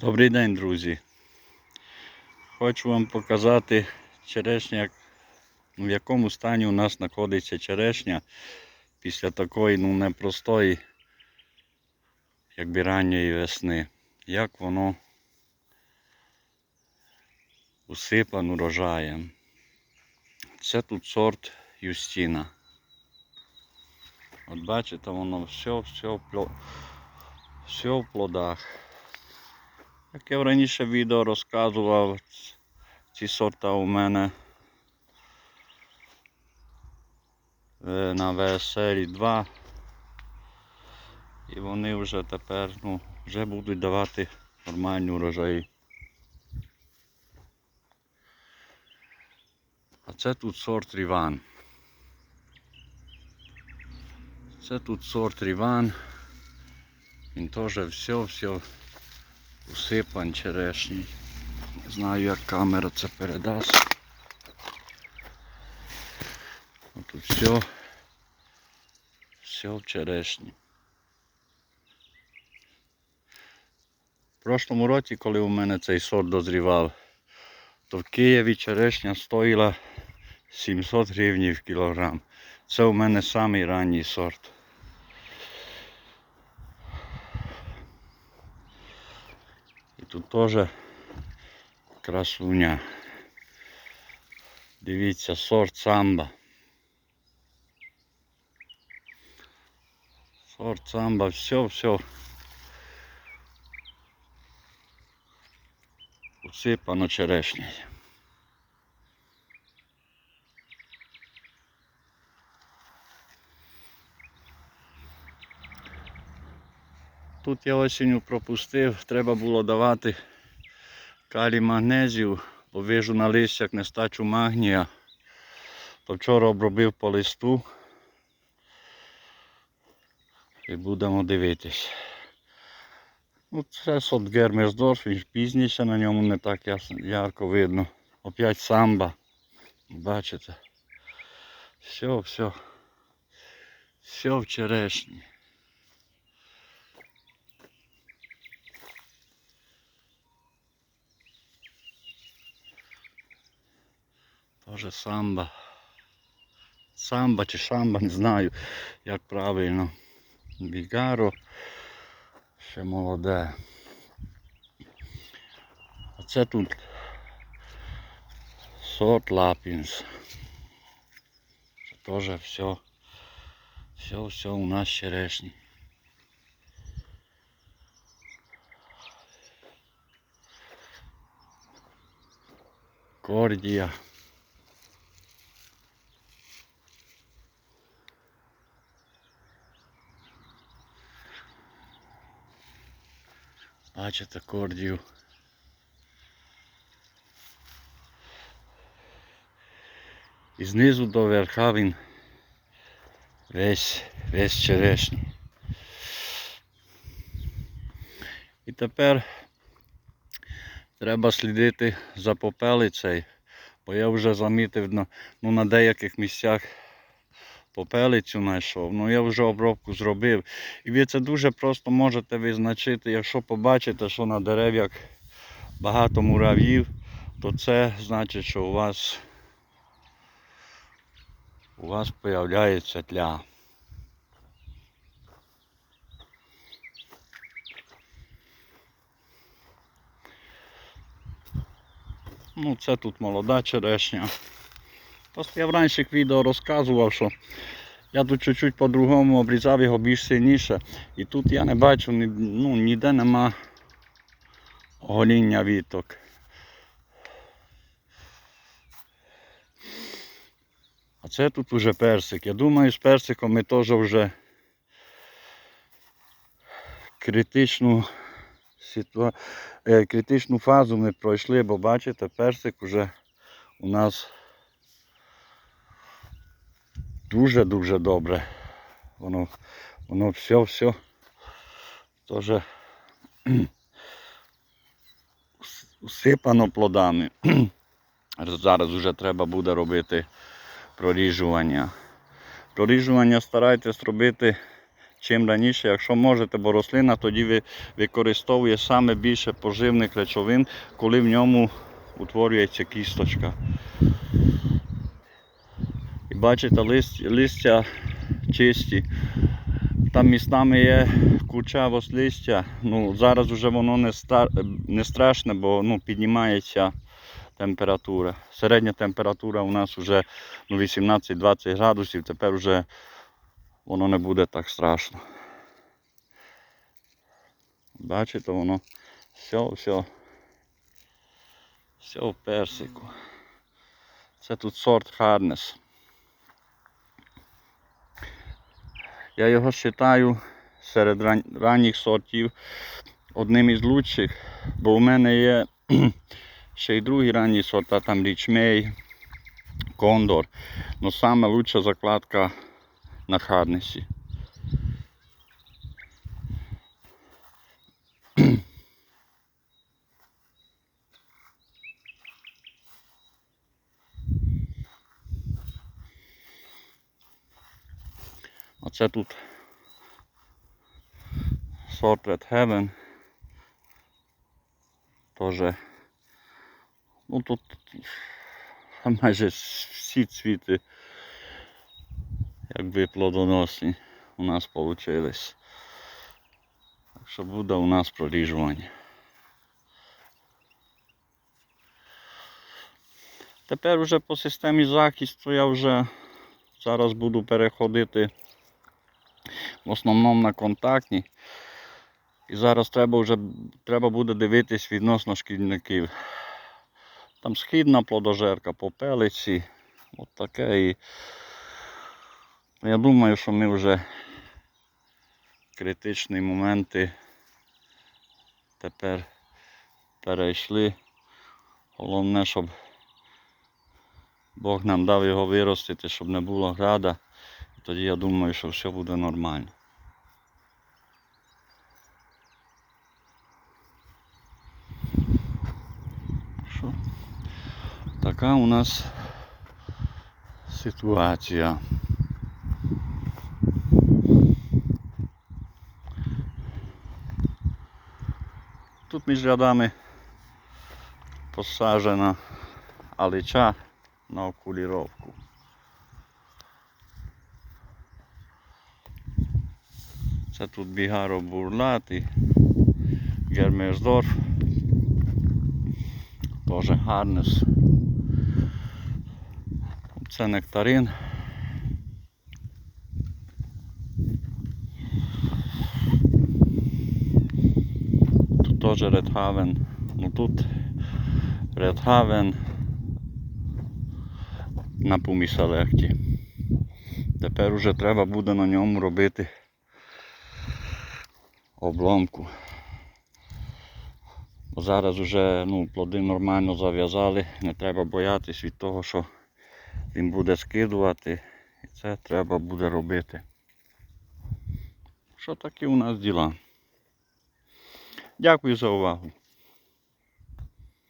Добрий день, друзі. Хочу вам показати черешня, в якому стані у нас знаходиться черешня після такої ну, непростої, якби ранньої весни. Як воно усипано урожаєм. Це тут сорт Юстіна. От бачите, воно все, все, все в плодах. Як я в раніше відео розказував, ці сорта у мене е, на VSL 2. І вони вже тепер ну, вже будуть давати нормальні урожаї. А це тут сорт Ріван. Це тут сорт Ріван. Він теж все-все усипан черешній. Не знаю, як камера це передасть. Тут все, все в черешні. В прошлому році, коли у мене цей сорт дозрівав, то в Києві черешня стоїла 700 гривень в кілограм. Це у мене самий ранній сорт. Тут теж красуня. Дивіться, сорт самба. Сорт самба, все, все. Усипано черешнею. Тут я осінню пропустив, треба було давати калій магнезію, бо вижу на листях нестачу магнія. То вчора обробив по листу. І будемо дивитись. Ну, це сот Гермесдорф, він пізніше на ньому не так ярко видно. Опять самба. Бачите? Все, все. Все в черешні. Тоже самба. Самба чи шамба, не знаю, як правильно. Бігаро. Ще молоде. А це тут сорт лапінс. Це теж все. Все, все у нас черешні. Кордія. Бачите кордію. І знизу до верха він весь, весь черешній. І тепер треба слідити за попелицею, бо я вже замітив ну, на деяких місцях попелицю знайшов. Ну я вже обробку зробив. І ви це дуже просто можете визначити, якщо побачите, що на дерев'ях багато мурав'їв, то це значить, що у вас у вас появляється тля. Ну, це тут молода черешня. Просто я в раніших відео розказував, що я тут чуть-чуть по-другому обрізав його більш сильніше. І тут я не бачу, ну, ніде нема гоління віток. А це тут уже персик. Я думаю, з персиком ми теж вже критичну, ситуа... е, критичну фазу ми пройшли, бо бачите, персик вже у нас дуже-дуже добре. Воно, воно все, все теж усипано плодами. Зараз вже треба буде робити проріжування. Проріжування старайтесь робити чим раніше, якщо можете, бо рослина тоді використовує саме більше поживних речовин, коли в ньому утворюється кісточка. Бачите, лист, листя чисті. Там містами є кучавость листя. Ну, зараз вже воно не, ста, не страшне, бо ну, піднімається температура. Середня температура у нас вже ну, 18-20 градусів, тепер вже воно не буде так страшно. Бачите, воно все, все. Все в персику. Це тут сорт Hardness. Я його вважаю серед ран- ранніх сортів одним із лучших, бо у мене є ще й другі ранні сорта, там річмей, кондор. але найкраща закладка на Оце тут сорт Red Heaven. Тоже. Ну тут майже всі цвіти якби плодоносні у нас вийшли. Так що буде у нас проріжування. Тепер вже по системі захисту я вже зараз буду переходити в основному на контактні. І зараз треба вже треба буде дивитись відносно шкідників. Там східна плодожерка, попелиці, от таке. І я думаю, що ми вже критичні моменти тепер перейшли. Головне, щоб Бог нам дав його виростити, щоб не було града. Тоді я думаю, що все буде нормально. Що? Така у нас ситуація. Тут між рядами посаджена алича на окуліровку. Це тут Бігаро Бурлати, Гермерсдорф, теж Гарнес. Це нектарин. Тут теж Редхавен. Ну тут Редхавен на пуміселекті. Тепер уже треба буде на ньому робити обломку. Зараз вже ну, плоди нормально зав'язали, не треба боятись від того, що він буде скидувати. І це треба буде робити. Що такі у нас діла? Дякую за увагу.